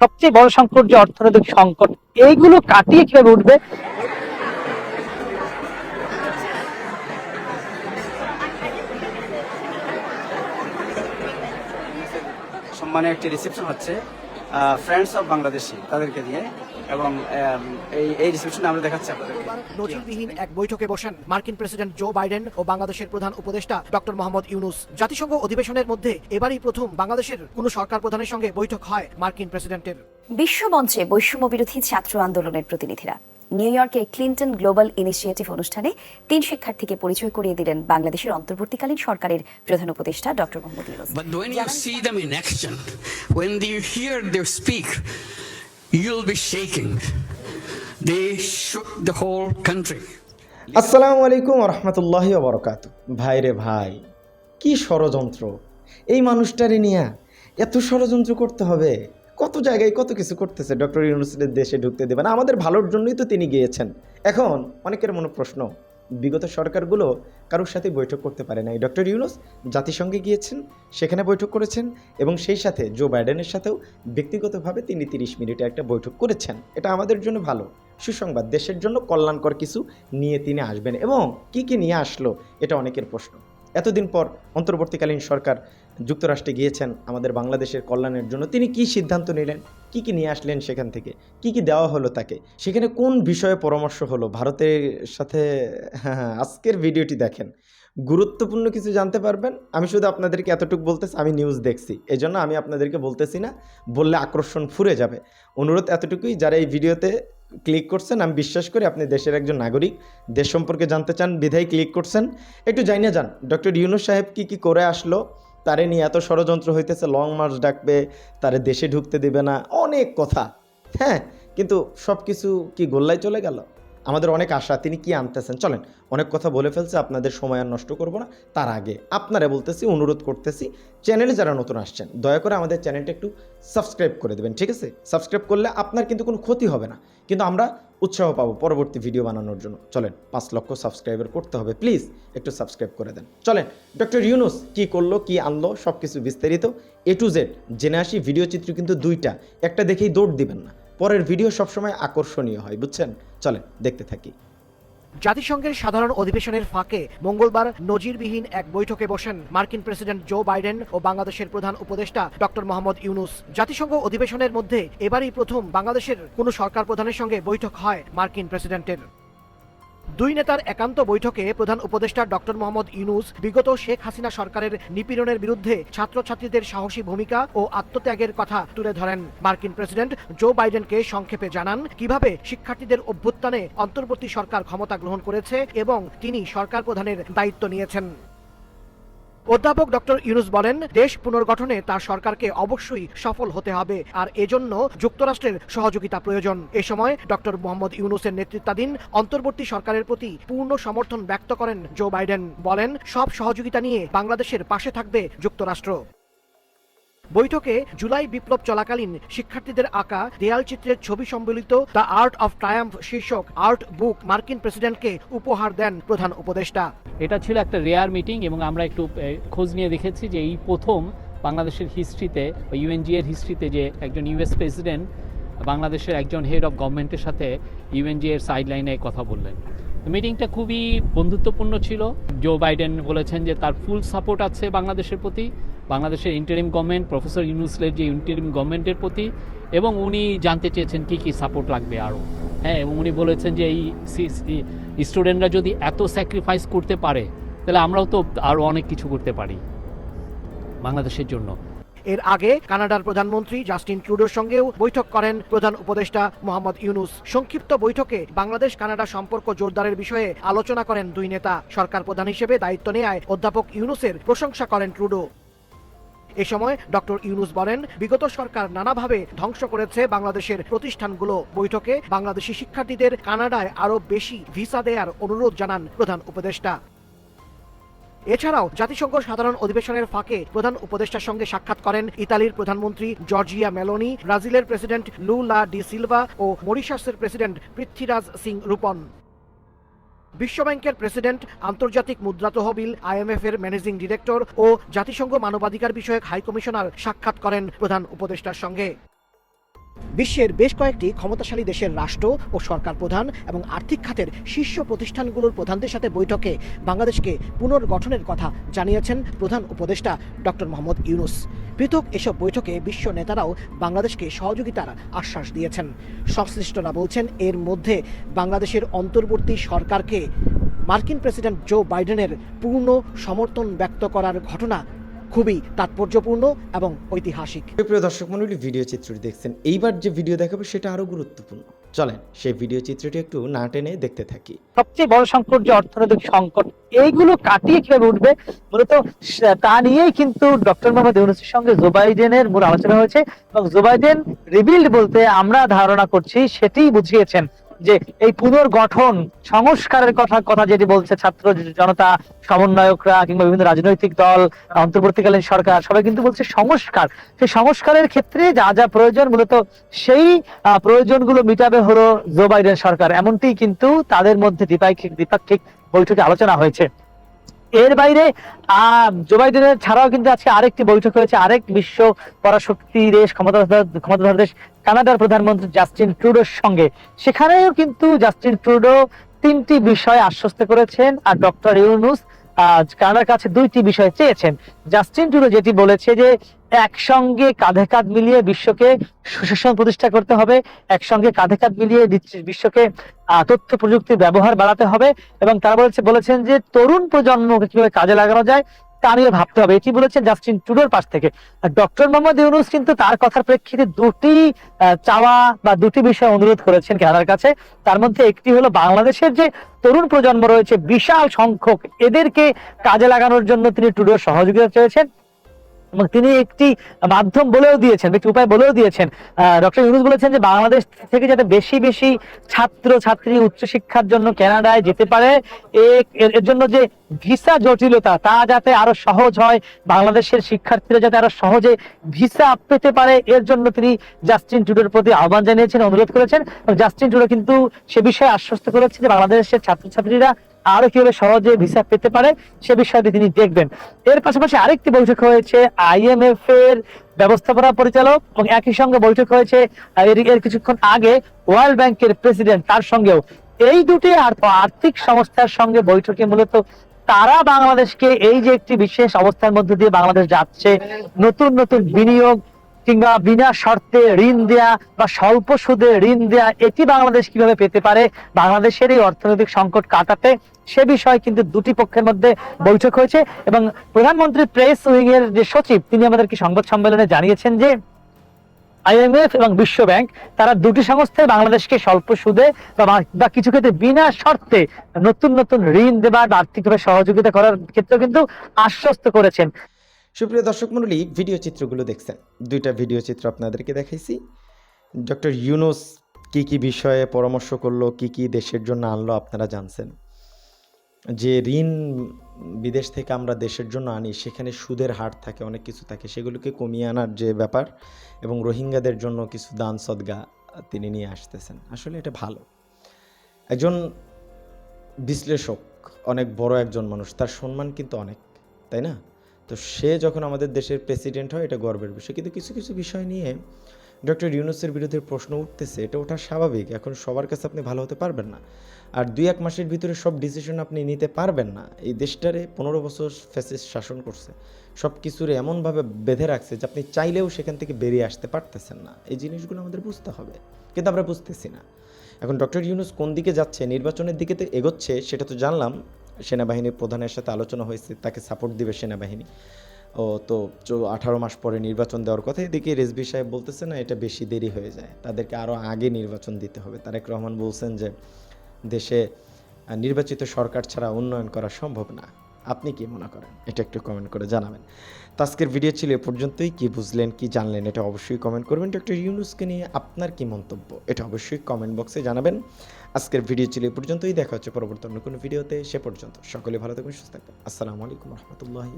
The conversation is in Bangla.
সবচেয়ে বড় সংকট যে অর্থনৈতিক সংকট, এইগুলো কাটিয়ে কীভাবে উঠবে? সম্মানে একটি রিসেপশন হচ্ছে ফ্রেন্ডস অফ বাংলাদেশি তাদেরকে দিয়ে। এবং এই এই রিসেপশনে আমরা দেখাচ্ছি আপনাদেরকে। নজিরবিহীন এক বৈঠকে বসেন মার্কিন প্রেসিডেন্ট জো বাইডেন ও বাংলাদেশের প্রধান উপদেষ্টা ডক্টর মোহাম্মদ ইউনুস। জাতিসংঘ অধিবেশনের মধ্যে এবারই প্রথম বাংলাদেশের কোনো সরকার প্রধানের সঙ্গে বৈঠক হয় মার্কিন প্রেসিডেন্টের। বিশ্বমঞ্চে বৈষম্য বিরোধী ছাত্র আন্দোলনের প্রতিনিধিরা নিউ ইয়র্কের ক্লিন্টন গ্লোবাল ইনিশিয়েটিভ অনুষ্ঠানে তিন শিক্ষার্থীকে পরিচয় করিয়ে দিলেন বাংলাদেশের অন্তর্বর্তীকালীন সরকারের প্রধান উপদেষ্টা doctor Mohammad Yunus. But when you see them in action, when you hear them speak, you'll be shaking. They shook the whole country. আসসালামু আলাইকুম রহমতুল্লাহ বরকাত ভাই রে ভাই, কি ষড়যন্ত্র? এই মানুষটারে নিয়ে এত ষড়যন্ত্র করতে হবে। কত জায়গায় কত কিছু করতেছে। ডক্টর ইউনুসের দেশে ঢুকতে দেবে না। আমাদের ভালোর জন্যই তো তিনি গিয়েছেন। এখন অনেকের মনে প্রশ্ন বিগত সরকারগুলো কারোর সাথে বৈঠক করতে পারে নাই। ডক্টর ইউনুস জাতিসংঘে গিয়েছেন, সেখানে বৈঠক করেছেন এবং সেই সাথে জো বাইডেনের সাথেও ব্যক্তিগতভাবে তিনি তিরিশ মিনিটে একটা বৈঠক করেছেন। এটা আমাদের জন্য ভালো। সুসংবাদ, দেশের জন্য কল্যাণকর কিছু নিয়ে তিনি আসবেন এবং কি কি নিয়ে আসলো এটা অনেকের প্রশ্ন। এতদিন পর অন্তর্বর্তীকালীন সরকার যুক্তরাষ্ট্রে গিয়েছেন আমাদের বাংলাদেশের কল্যাণের জন্য তিনি কি সিদ্ধান্ত নিলেন? কি কি নিয়ে আসলেন সেখান থেকে? কি কি দেওয়া হলো তাকে? সেখানে কোন বিষয়ে পরামর্শ হলো? ভারতের সাথে হ্যাঁ হ্যাঁ, আজকের ভিডিওটি দেখেন। গুরুত্বপূর্ণ কিছু জানতে পারবেন? আমি শুধু আপনাদেরকে এতটুকু বলতেছি আমি নিউজ দেখছি। এই জন্য আমি আপনাদেরকে বলতেছি না বললে আকর্ষণ ফুরে যাবে। অনুরোধ এতটুকুই যারা এই ভিডিওতে ক্লিক করছেন আমি বিশ্বাস করি আপনি দেশের একজন নাগরিক দেশ সম্পর্কে জানতে চান বিধায় ক্লিক করছেন। একটু জানিয়ে যান ডক্টর ইউনুস সাহেব কি কি করে আসলো? তারে নিয়ে এত ষড়যন্ত্র হইতেছে লং মার্চ ডাকবে, তারে দেশে ঢুকতে দেবে না, অনেক কথা। হ্যাঁ কিন্তু সব কিছু কি গোল্লায় চলে গেল? আমাদের অনেক আশা, তিনি কি আনতেছেন? চলেন, অনেক কথা বলে ফেলছে, আপনাদের সময় আর নষ্ট করব না। তার আগে আপনারা বলতেছি, অনুরোধ করতেছি, চ্যানেলে যারা নতুন আসছেন, দয়া করে আমাদের চ্যানেলটা একটু সাবস্ক্রাইব করে দেবেন, ঠিক আছে? সাবস্ক্রাইব করলে আপনার কিন্তু কোনো ক্ষতি হবে না। কিন্তু আমরা উৎসাহ পাবো পরবর্তী ভিডিও বানানোর জন্য। চলেন, পাঁচ লক্ষ সাবস্ক্রাইবার করতে হবে প্লিজ একটু সাবস্ক্রাইব করে দেন। চলেন ডক্টর ইউনুস কি করল, কি আনলো সব কিছু বিস্তারিত এ টু জেড জেনে আসি ভিডিও চিত্র কিন্তু দুইটা, একটা দেখেই দৌড় দিবেন না। পরের ভিডিও সবসময় আকর্ষণীয় হয়, বুঝছেন? চলেন, দেখতে থাকি। জাতিসংঘের সাধারণ অধিবেশনের ফাঁকে মঙ্গলবার নজিরবিহীন এক বৈঠকে বসেন মার্কিন প্রেসিডেন্ট জো বাইডেন ও বাংলাদেশের প্রধান উপদেষ্টা ডক্টর মোহাম্মদ ইউনুস। জাতিসংঘ অধিবেশনের মধ্যে এবারই প্রথম বাংলাদেশের কোনো সরকার প্রধানের সঙ্গে বৈঠক হয় মার্কিন প্রেসিডেন্টের। দুই নেতার একান্ত বৈঠকে প্রধান উপদেষ্টা ডক্টর মোহাম্মদ ইউনুস, বিগত শেখ হাসিনা সরকারের নিপীড়নের বিরুদ্ধে ছাত্রছাত্রীদের সাহসী ভূমিকা ও আত্মত্যাগের কথা তুলে ধরেন। মার্কিন প্রেসিডেন্ট জো বাইডেনকে সংক্ষেপে জানান কীভাবে শিক্ষার্থীদের অভ্যুত্থানে অন্তর্বর্তী সরকার ক্ষমতা গ্রহণ করেছে এবং তিনি সরকার প্রধানের দায়িত্ব নিয়েছেন। অধ্যাপক ডক্টর ইউনুস বলেন, দেশ পুনর্গঠনে তার সরকারকে অবশ্যই সফল হতে হবে, আর এজন্য যুক্তরাষ্ট্রের সহযোগিতা প্রয়োজন। এ সময় ডক্টর মোহাম্মদ ইউনুসের নেতৃত্বাধীন অন্তর্বর্তী সরকারের প্রতি পূর্ণ সমর্থন ব্যক্ত করেন জো বাইডেন। বলেন, সব সহযোগিতা নিয়ে বাংলাদেশের পাশে থাকবে যুক্তরাষ্ট্র। বৈঠকে জুলাই বিপ্লব চলাকালীন শিক্ষার্থীদের আঁকা দেয়াল চিত্রের ছবি সম্বলিত দ্য আর্ট অফ ট্রায়াম্ফ শীর্ষক আর্ট বুক মার্কিন প্রেসিডেন্টকে উপহার দেন প্রধান উপদেষ্টা। এটা ছিল একটা রেয়ার মিটিং এবং আমরা একটু খোঁজ নিয়ে দেখেছি যে এই প্রথম বাংলাদেশের হিস্ট্রিতে ইউএনজি এর হিস্ট্রিতে যে একজন ইউএস প্রেসিডেন্ট বাংলাদেশের একজন হেড অফ গভর্নমেন্টের সাথে ইউএনজি এর সাইডলাইনে কথা বললেন। মিটিংটা খুবই বন্ধুত্বপূর্ণ ছিল। জো বাইডেন বলেছেন যে তার ফুল সাপোর্ট আছে বাংলাদেশের প্রতি। বাংলাদেশের ইন্টারিম গভর্নমেন্ট প্রফেসর ইউনুসলের যে ইন্টারিম গভর্নমেন্টের প্রতি, এবং উনি জানতে চেয়েছেন কি কি সাপোর্ট লাগবে আরও হ্যাঁ এবং উনি বলেছেন যে এই স্টুডেন্টরা যদি এত স্যাক্রিফাইস করতে পারে, তাহলে আমরাও তো আরও অনেক কিছু করতে পারি বাংলাদেশের জন্য। এর আগে কানাডার প্রধানমন্ত্রী জাস্টিন ট্রুডোর সঙ্গেও বৈঠক করেন প্রধান উপদেষ্টা মোহাম্মদ ইউনুস। সংক্ষিপ্ত বৈঠকে বাংলাদেশ কানাডা সম্পর্ক জোরদারের বিষয়ে আলোচনা করেন দুই নেতা। সরকার প্রধান হিসেবে দায়িত্ব নেয় অধ্যাপক ইউনুসের প্রশংসা করেন ট্রুডো। এ সময় ডক্টর ইউনুস বলেন, বিগত সরকার নানাভাবে ধ্বংস করেছে বাংলাদেশের প্রতিষ্ঠানগুলো। বৈঠকে বাংলাদেশি শিক্ষার্থীদের কানাডায় আরও বেশি ভিসা দেয়ার অনুরোধ জানান প্রধান উপদেষ্টা। এছাড়াও জাতিসংঘ সাধারণ অধিবেশনের ফাঁকে প্রধান উপদেষ্টার সঙ্গে সাক্ষাৎ করেন ইতালির প্রধানমন্ত্রী জর্জিয়া মেলোনি, ব্রাজিলের প্রেসিডেন্ট লুলা ডি সিলভা ও মরিশাসের প্রেসিডেন্ট পৃথ্বীরাজ সিং রূপন। বিশ্বব্যাংকের প্রেসিডেন্ট, আন্তর্জাতিক মুদ্রা তহবিল, আইএমএফ এর ম্যানেজিং ডিরেক্টর ও জাতিসংঘ মানবাধিকার বিষয়ক হাইকমিশনার সাক্ষাৎ করেন প্রধান উপদেষ্টার সঙ্গে। বিশ্বের বেশ কয়েকটি ক্ষমতাশালী দেশের রাষ্ট্র ও সরকার প্রধান এবং আর্থিক খাতের শীর্ষ প্রতিষ্ঠানগুলোর প্রধানদের সাথে বৈঠকে বাংলাদেশকে পুনর্গঠনের কথা জানিয়েছেন প্রধান উপদেষ্টা ডক্টর মোহাম্মদ ইউনুস। পৃথক এসব বৈঠকে বিশ্ব নেতারাও বাংলাদেশকে সহযোগিতার আশ্বাস দিয়েছেন। সংশ্লিষ্টরা বলছেন, এর মধ্যে বাংলাদেশের অন্তর্বর্তী সরকারকে মার্কিন প্রেসিডেন্ট জো বাইডেনের পূর্ণ সমর্থন ব্যক্ত করার ঘটনা খুবই তাৎপর্যপূর্ণ এবং ঐতিহাসিক। প্রিয় দর্শক মন্ডলী ভিডিও চিত্রটি দেখছেন। এইবার যে ভিডিও দেখাবো সেটা আরও গুরুত্বপূর্ণ। চলেন সেই ভিডিও চিত্রটি একটু না টেনে দেখতে থাকি। সবচেয়ে বড় সংকট যে অর্থনৈতিক সংকট এইগুলো কাটিয়ে কীভাবে উঠবে? মূলত তা নিয়েই কিন্তু ডক্টর মোহাম্মদ ইউনুসের সঙ্গে জো বাইডেনের মূল আলোচনা হয়েছে। এবং জো বাইডেন রিবিল্ড বলতে আমরা ধারণা করছি সেটিই বুঝিয়েছেন যে এই পুনর্গঠন, সংস্কারের কথা কথা যেটি বলছে ছাত্র জনতা, সমন্বয়করা কিংবা বিভিন্ন রাজনৈতিক দল, অন্তর্বর্তীকালীন সরকার, সবাই কিন্তু বলছে সংস্কার। সেই সংস্কারের ক্ষেত্রে যা যা প্রয়োজন, মূলত সেই প্রয়োজনগুলো মিটাবে হলো জো বাইডেন সরকার। এমনটি কিন্তু তাদের মধ্যে দ্বিপাক্ষিক দ্বিপাক্ষিক বৈঠকে আলোচনা হয়েছে। এর বাইরে জো বাইডেনের ছাড়াও কিন্তু আজকে আরেকটি বৈঠক হয়েছে। আরেক বিশ্ব পরাশক্তি দেশ ক্ষমতা ক্ষমতাধর দেশ, কানাডার প্রধানমন্ত্রী জাস্টিন ট্রুডোর সঙ্গে। সেখানেও কিন্তু জাস্টিন ট্রুডো তিনটি বিষয় আশ্বস্ত করেছেন, আর ডক্টর ইউনুস কানাডার কাছে দুইটি বিষয় চেয়েছেন। জাস্টিন টুরো যেটি বলেছে যে, একসঙ্গে কাঁধে কাঁধ মিলিয়ে বিশ্বকে সুশাসন প্রতিষ্ঠা করতে হবে, একসঙ্গে কাঁধে কাঁধ মিলিয়ে বিশ্বকে তথ্য প্রযুক্তির ব্যবহার বাড়াতে হবে এবং তারা বলেছে বলেছেন যে, তরুণ প্রজন্মকে কীভাবে কাজে লাগানো যায় তা ভাবতে হবে। এটি বলেছেন জাস্টিন টুডোর পাশ থেকে। ডক্টর মোহাম্মদ ইউনুস কিন্তু তার কথার প্রেক্ষিতে দুটি চাওয়া বা দুটি বিষয় অনুরোধ করেছেন কেনার কাছে। তার মধ্যে একটি হলো বাংলাদেশের যে তরুণ প্রজন্ম রয়েছে, বিশাল সংখ্যক এদেরকে কাজে লাগানোর জন্য তিনি টুডোর সহযোগিতা চেয়েছেন। এবং তিনি একটি মাধ্যম বলেও দিয়েছেন, একটি উপায় বলেও দিয়েছেন। ডক্টর ইউনুস বলেছেন যে বাংলাদেশ থেকে যাতে বেশি বেশি ছাত্র, ছাত্রী উচ্চশিক্ষার জন্য কানাডায় যেতে পারে এর জন্য যে ভিসা জটিলতা, তা যাতে আরও সহজ হয়, বাংলাদেশের শিক্ষার্থীরা যাতে আরও সহজে ভিসা পেতে পারে, এর জন্য তিনি জাস্টিন ট্রুডোর প্রতি আহ্বান জানিয়েছেন, অনুরোধ করেছেন। জাস্টিন ট্রুডো কিন্তু সে বিষয়ে আশ্বস্ত করেছে যে বাংলাদেশের ছাত্রছাত্রীরা আরও কীভাবে সহজে ভিসা পেতে পারে, সে বিষয়টি তিনি দেখবেন। এর পাশাপাশি আরেকটি বৈঠক হয়েছে আইএমএফ এর ব্যবস্থাপনা পরিচালক এবং একই সঙ্গে বৈঠক হয়েছে এর কিছুক্ষণ আগে ওয়ার্ল্ড ব্যাংকের প্রেসিডেন্ট তার সঙ্গেও। এই দুটি আর্থিক সংস্থার সঙ্গে বৈঠকে মূলত তারা বাংলাদেশকে এই যে একটি বিশেষ অবস্থার মধ্যে দিয়ে বাংলাদেশ যাচ্ছে, নতুন নতুন বিনিয়োগ কিংবা বিনা শর্তে ঋণ দেয়া বা স্বল্প সুদে ঋণ দেয়া, এটি বাংলাদেশ কীভাবে পেতে পারে? বাংলাদেশের এই অর্থনৈতিক সংকট কাটাতে সে বিষয়ে কিন্তু দুটি পক্ষের মধ্যে বৈঠক হয়েছে এবং প্রধানমন্ত্রী প্রেস উইং এর যে সচিব, তিনি আমাদেরকে সংবাদ সম্মেলনে জানিয়েছেন যে আইএমএফ এবং বিশ্ব ব্যাংক, তারা দুটি সংস্থায় বাংলাদেশকে স্বল্প সুদে বা কিছু ক্ষেত্রে বিনা শর্তে নতুন নতুন ঋণ দেবার বা আর্থিকভাবে সহযোগিতা করার ক্ষেত্রে কিন্তু আশ্বস্ত করেছেন। সুপ্রিয় দর্শক মন্ডলী ভিডিও চিত্রগুলো দেখছেন। দুইটা ভিডিও চিত্র আপনাদেরকে দেখাইছি। ডক্টর ইউনুস কি কি বিষয়ে পরামর্শ করল, কি কি দেশের জন্য আনলো, আপনারা জানছেন। যে ঋণ বিদেশ থেকে আমরা দেশের জন্য আনি, সেখানে সুদের হার থাকে, অনেক কিছু থাকে, সেগুলোকে কমিয়ে আনার যে ব্যাপার এবং রোহিঙ্গাদের জন্য কিছু দান সদগা তিনি নিয়ে আসতেছেন। আসলে এটা ভালো। একজন বিশ্লেষক, অনেক বড় একজন মানুষ, তার সম্মান কিন্তু অনেক, তাই না? তো সে যখন আমাদের দেশের প্রেসিডেন্ট হয়, এটা গর্বের বিষয়। কিন্তু কিছু কিছু বিষয় নিয়ে ডক্টর ইউনুসের বিরুদ্ধে প্রশ্ন উঠতেছে, এটা ওঠা স্বাভাবিক। এখন সবার কাছে আপনি ভালো হতে পারবেন না। আর দুই এক মাসের ভিতরে সব ডিসিশন আপনি নিতে পারবেন না। এই দেশটারে পনেরো বছর ফ্যাসিস্ট শাসন করছে। সব কিছুরে এমনভাবে বেঁধে রাখছে যে আপনি চাইলেও সেখান থেকে বেরিয়ে আসতে পারতেছেন না। এই জিনিসগুলো আমাদের বুঝতে হবে, কিন্তু আমরা বুঝতেছি না। এখন ডক্টর ইউনুস কোন দিকে যাচ্ছে, নির্বাচনের দিকে তো এগোচ্ছে, সেটা তো জানলাম। সেনাবাহিনীর প্রধানের সাথে আলোচনা হয়েছে, তাকে সাপোর্ট দিবে সেনাবাহিনী। ও তো আঠারো মাস পরে নির্বাচন দেওয়ার কথা। এদিকে রেজবি সাহেব বলতেছে, না, এটা বেশি দেরি হয়ে যায়। তাদেরকে আরও আগে নির্বাচন দিতে হবে। তারেক রহমান বলছেন যে, দেশে নির্বাচিত সরকার ছাড়া উন্নয়ন করা সম্ভব না। আপনি কি মনে করেন? এটা একটু কমেন্ট করে জানাবেন। তো আজকের ভিডিও ছিল এ পর্যন্তই। কি বুঝলেন, কি জানলেন, এটা অবশ্যই কমেন্ট করবেন। ডক্টর ইউনুসকে নিয়ে আপনার কি মন্তব্য? এটা অবশ্যই কমেন্ট বক্সে জানাবেন। আজকের ভিডিও ছিল এ পর্যন্তই। দেখা হচ্ছে পরবর্তী অন্য কোনো ভিডিওতে সে পর্যন্ত সকলে ভালো থাকবেন সুস্থ থাকবেন আসসালামু আলাইকুম রহমতুল্লাহি